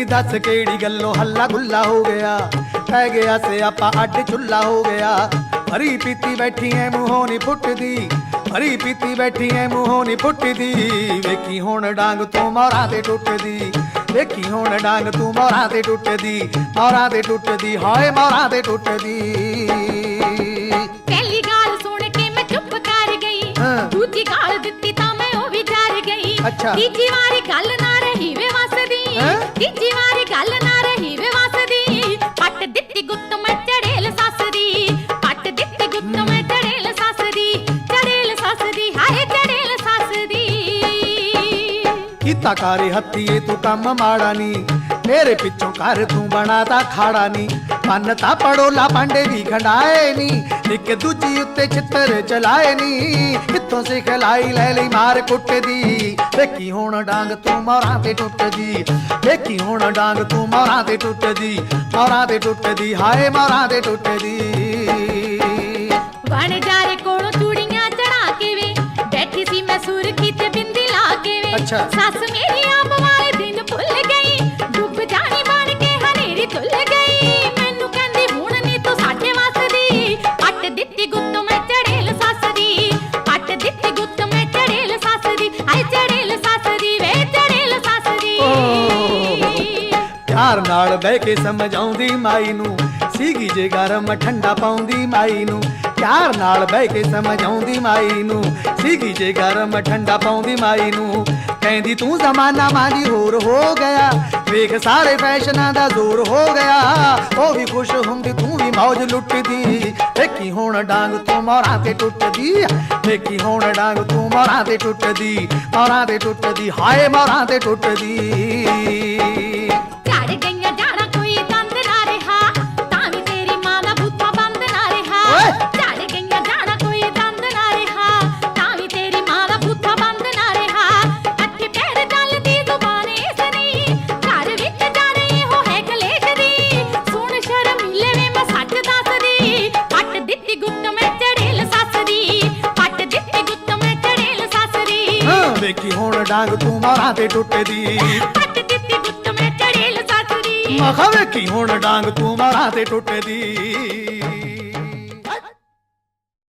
ਨੀ ਦੱਸ ਕਿਹੜੀ ਗੱਲੋਂ ਹੱਲਾ ਗੁੱਲਾ ਹੋ ਗਿਆ। ਪੈ ਗਿਆ ਸਿਆਪਾ ਅੱਡ ਚੁੱਲਾ ਹੋ ਗਿਆ। ਹਰੀ ਪੀਤੀ ਬੈਠੀ ਐ ਮੂੰਹੋਂ ਨੀ ਫੁੱਟਦੀ ਹਰੀ ਪੀਤੀ ਬੈਠੀ ਐ ਮੂੰਹੋਂ ਨੀ ਫੁੱਟਦੀ ਵੇਖੀ ਹੁਣ ਡਾਂਗ ਤੂੰ ਮੋਰਾਂ ਤੇ ਟੁੱਟਦੀ। ਵੇਖੀ ਹੁਣ ਡਾਂਗ ਤੂੰ ਮੋਰਾਂ ਤੇ ਟੁੱਟਦੀ। ਮੋਰਾਂ ਤੇ ਟੁੱਟਦੀ ਹਾਏ ਮੋਰਾਂ ਤੇ ਟੁੱਟਦੀ। ਪਹਿਲੀ ਗਾਲ ਸੁਣ ਕੇ ਮੈਂ ਚੁੱਪ ਕਰ ਗਈ। ਦੂਜੀ ਗਾਲ ਦਿੱਤੀ ਤਾਂ ਮੈਂ ਉਹ ਵੀ ਡਰ ਗਈ। ਅੱਛਾ। ਤੀਜੀ ਵਾਰੀ ਗੱਲ ਨਾ ਰਹੀ ਵੇ ਵਸਦੀ ਹੈਂ? ਤੀਜੀ ਵਾਰੀ ਗੱਲ ਨਾ ਰਹੀ ਵੇ ਵਸਦੀ ਪੱਟ ਦਿੱਤੀ ਗੁੱਤ ਮੈਂ ਚੜੇਲ ਸੱਸ ਦੀ ਪੱਟ ਦਿੱਤੀ ਗੁੱਤ ਮੈਂ ਚੜੇਲ ਸੱਸ ਦੀ ਚੜੇਲ ਸੱਸ ਦੀ ਹਾਏ ਚੜੇਲ ਸੱਸ ਦੀ ਕੀਤਾ ਕਾਰੇ ਹੱਥੀਏ ਤੂੰ ਕੰਮ ਮਾੜਾ ਨੀ ਮੇਰੇ ਪਿੱਛੋਂ ਕਰ ਤੂੰ ਬਣਾਤਾ ਖਾੜਾ ਨੀ। ਪੰਨ ਤਾਂ ਪੜੋਲਾ ਪਾਂਡੇ ਵੀ ਖੰਡਾਏ ਨੀ। ਇੱਕ ਦੂਜੀ ਉੱਤੇ ਚਿੱਤਰ ਚਲਾਏ ਨੀ। ਕਿੱਥੋਂ ਸਿੱਖ ਲਾਈ ਲੈ ਲਈ ਮਾਰ ਕੁੱਟਦੀ ਵੇਖੀ ਹੁਣ ਡਾਂਗ ਤੂੰ ਮੋਰਾਂ ਤੇ ਟੁੱਟਦੀ ਵੇਖੀ ਹੁਣ ਡਾਂਗ ਤੂੰ ਮੋਰਾਂ ਤੇ ਟੁੱਟਦੀ ਮੋਰਾਂ ਤੇ ਟੁੱਟਦੀ ਹਾਏ ਮੋਰਾਂ ਤੇ ਟੁੱਟਦੀ ਵਣ ਜਾਰੇ ਕੋਲੋਂ ਚੂੜੀਆਂ ਚੜਾ ਕੇ ਵੇ। ਬੈਠੀ ਸੀ ਮੈਂ ਸੁਰਖੀ ਤੇ ਬਿੰਦੀ ਲਾ ਕੇ ਵੇ। ਸੱਸ ਮੇਰੀ ਆਪ ਪਿਆਰ ਨਾਲ ਬਹਿ ਕੇ ਸਮਝਾਉਂਦੀ ਮਾਈ ਨੂੰ। ਸੀਗੀ ਜੇ ਗਰਮ, ਠੰਡਾ ਪਾਉਂਦੀ ਮਾਈ ਨੂੰ। ਪਿਆਰ ਨਾਲ ਬਹਿ ਕੇ ਸਮਝਾਉਂਦੀ ਮਾਈ ਨੂੰ। ਸੀਗੀ ਜੇ ਗਰਮ, ਠੰਡਾ ਪਾਉਂਦੀ ਮਾਈ ਨੂੰ। ਕਹਿੰਦੀ, ਤੂੰ ਜ਼ਮਾਨਾ ਮਾਂਜੀ ਹੋਰ ਹੋ ਗਿਆ। ਵੇਖ ਸਾਰੇ ਫੈਸ਼ਨਾਂ ਦਾ ਜ਼ੋਰ ਹੋ ਗਿਆ। ਉਹ ਵੀ ਖੁਸ਼ ਹੁੰਦੀ, ਤੂੰ ਵੀ ਮौज ਲੁੱਟਦੀ। ਵੇਖੀ ਹੁਣ ਡਾਂਗ ਤੂੰ ਮੋਰਾਂ ਤੇ ਟੁੱਟਦੀ। ਵੇਖੀ ਹੁਣ ਡਾਂਗ ਤੂੰ ਮੋਰਾਂ ਤੇ ਟੁੱਟਦੀ। ਮੋਰਾਂ ਤੇ ਟੁੱਟਦੀ, ਹਾਏ ਮੋਰਾਂ ਤੇ ਟੁੱਟਦੀ। ਡਾਂਗ ਤੂੰ ਮਾਰਾਂ ਤੇ ਟੁੱਟਦੀ। ਪੱਟ ਦਿੱਤੀ ਗੁੱਤ ਮੈਂ ਚੜੇਲ ਸੱਸ ਦੀ ਮਖਾ ਵੇਖੀ ਹੁਣ ਡਾਂਗ ਤੂੰ ਮਾਰਾਂ ਤੇ ਟੁੱਟਦੀ।